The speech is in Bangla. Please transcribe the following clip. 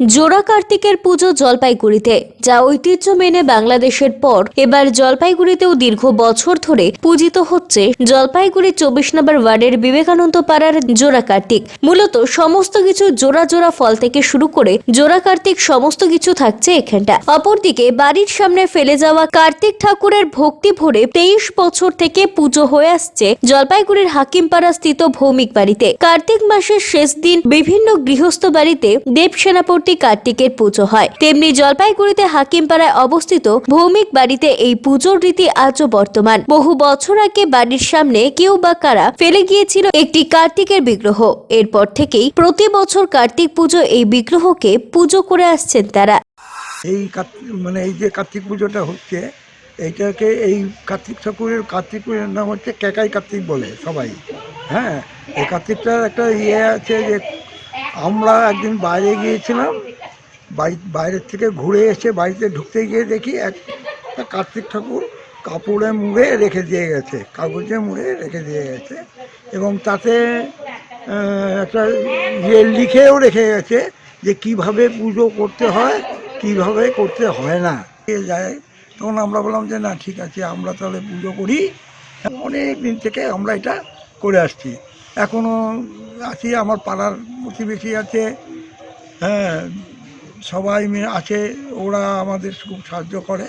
জোড়া কার্তিকের পুজো জলপাইগুড়িতে, যা ঐতিহ্য মেনে বাংলাদেশের পর এবার জলপাইগুড়িতেও দীর্ঘ বছর ধরে পূজিত হচ্ছে জলপাইগুড়ি চব্বিশ নম্বর ওয়ার্ডের বিবেকানন্দ পাড়ার জোড়া কার্তিক। মূলত সমস্ত কিছু জোড়া জোড়া ফল থেকে শুরু করে জোড়া কার্তিক সমস্ত কিছু থাকছে এখানটা। অপরদিকে বাড়ির সামনে ফেলে যাওয়া কার্তিক ঠাকুরের ভক্তি ভরে তেইশ বছর থেকে পুজো হয়ে আসছে জলপাইগুড়ির হাকিমপাড়া স্থিত ভৌমিক বাড়িতে। কার্তিক মাসের শেষ দিন বিভিন্ন গৃহস্থ বাড়িতে দেব সেনাপতি কার্তিকের পুজো হয়। তেমনি জলপাইগুড়িতে হাকিমপাড়ায় অবস্থিত ভৌমিক বাড়িতে এই পুজোর রীতি আজও বর্তমান। বহু বছর আগে বাড়ির সামনে কেউ বা কারা ফেলে গিয়েছিল একটি কার্তিকের বিগ্রহ। এরপর থেকেই প্রতি বছর কার্তিক পুজো এই বিগ্রহকে পুজো করে আসছেন তারা। এই মানে এই যে কার্তিক পুজোটা হচ্ছে এইটাকে এই কার্তিক ঠাকুরের, কার্তিক পুজোর নাম হচ্ছে ক্যাকাই কার্তিক বলে সবাই। হ্যাঁ এই কার্তিকটার একটা ইয়ে আছে যে আমরা একদিন বাইরে গিয়েছিলাম বাড়ি বাইরের থেকে ঘুরে এসে বাড়িতে ঢুকতে গিয়ে দেখি একটা কার্তিক ঠাকুর কাপড়ে মুড়ে রেখে দিয়ে গেছে, কাগজে মুড়ে রেখে দিয়ে গেছে এবং তাতে একটা ইয়ে লিখেও রেখে গেছে যে কীভাবে পুজো করতে হয়, কীভাবে করতে হয় না। যায়, তখন আমরা বললাম যে না, ঠিক আছে, আমরা তাহলে পুজো করি। অনেক দিন থেকে আমরা এটা করে আসছি। এখনও আছি, আমার পাড়ার প্রতিবেশী আছে। হ্যাঁ সবাই মিলে আছে, ওরা আমাদের খুব সাহায্য করে।